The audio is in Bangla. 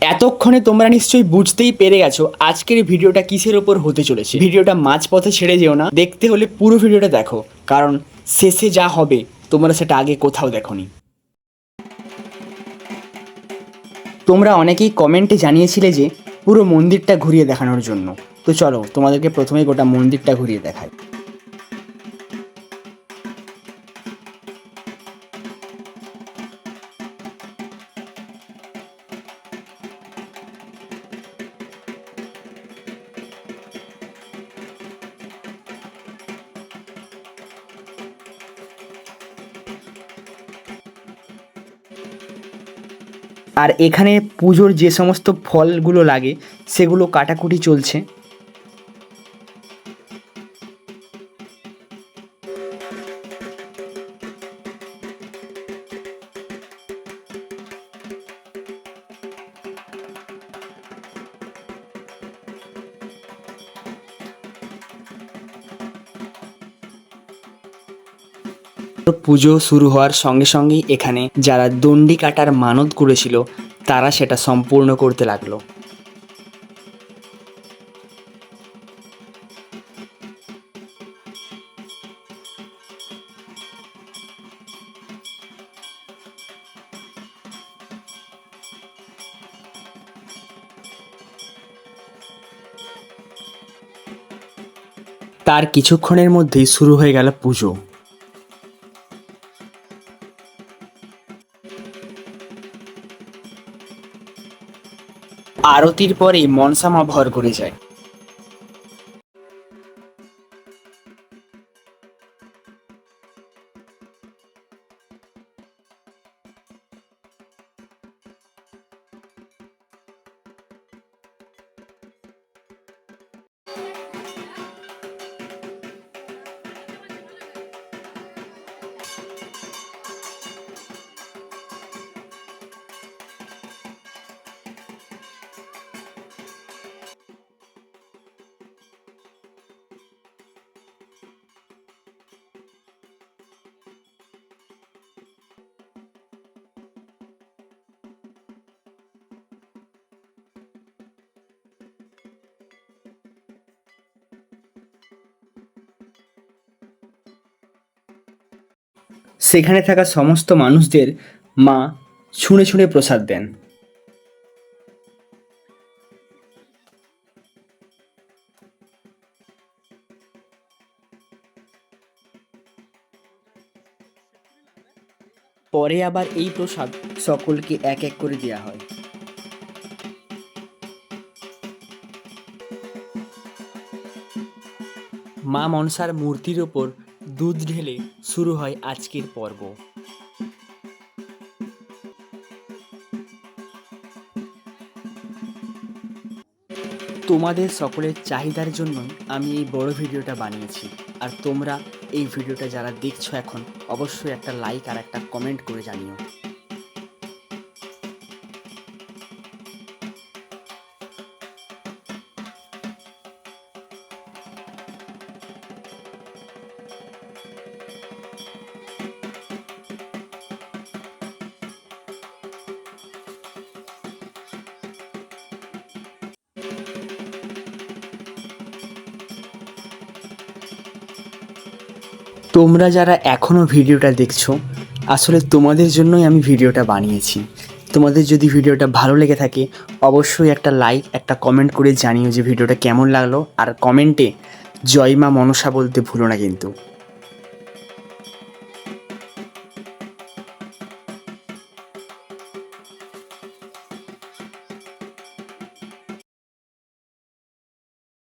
এতক্ষণে তোমরা নিশ্চয়ই বুঝতেই পেরে গেছো আজকের ভিডিওটা কিসের ওপর হতে চলেছে। ভিডিওটা মাঝপথে ছেড়ে যেও না, দেখতে হলে পুরো ভিডিওটা দেখো, কারণ শেষে যা হবে, তোমরা সেটা আগে কোথাও দেখোনি। তোমরা অনেকেই কমেন্টে জানিয়েছিলে যে, পুরো মন্দিরটা ঘুরিয়ে দেখানোর জন্য। তো চলো, তোমাদেরকে প্রথমেই গোটা মন্দিরটা ঘুরিয়ে দেখাই। আর এখানে পুজোর যে সমস্ত ফলগুলো লাগে সেগুলো কাটাকুটি চলছে। পুজো শুরু হওয়ার সঙ্গে সঙ্গেই এখানে যারা দণ্ডি কাটার মানত করেছিল, তারা সেটা সম্পূর্ণ করতে লাগল। তার কিছুক্ষণের মধ্যেই শুরু হয়ে গেল পুজো। আরতির পরেই মনসামা ভর করে যায়। সেখানে থাকা সমস্ত মানুষদের মা ছুঁড়ে ছুঁড়ে প্রসাদ দেন। পরে আবার এই প্রসাদ সকলকে এক এক করে দেওয়া হয়। মা মনসার মূর্তির ওপর দুধ ঢেলে শুরু হয় আজকের পর্ব। তোমাদের সকলের চাহিদার জন্য আমি এই বড় ভিডিওটা বানিয়েছি। আর তোমরা এই ভিডিওটা যারা দেখছ এখন, অবশ্যই একটা লাইক আর একটা কমেন্ট করে জানিও। তোমরা যারা এখনও ভিডিওটা দেখছ, আসলে তোমাদের জন্যই আমি ভিডিওটা বানিয়েছি। তোমাদের যদি ভিডিওটা ভালো লেগে থাকে, অবশ্যই একটা লাইক একটা কমেন্ট করে জানিও যে ভিডিওটা কেমন লাগল। আর কমেন্টে জয় মা মনসা বলতে ভুলো না কিন্তু।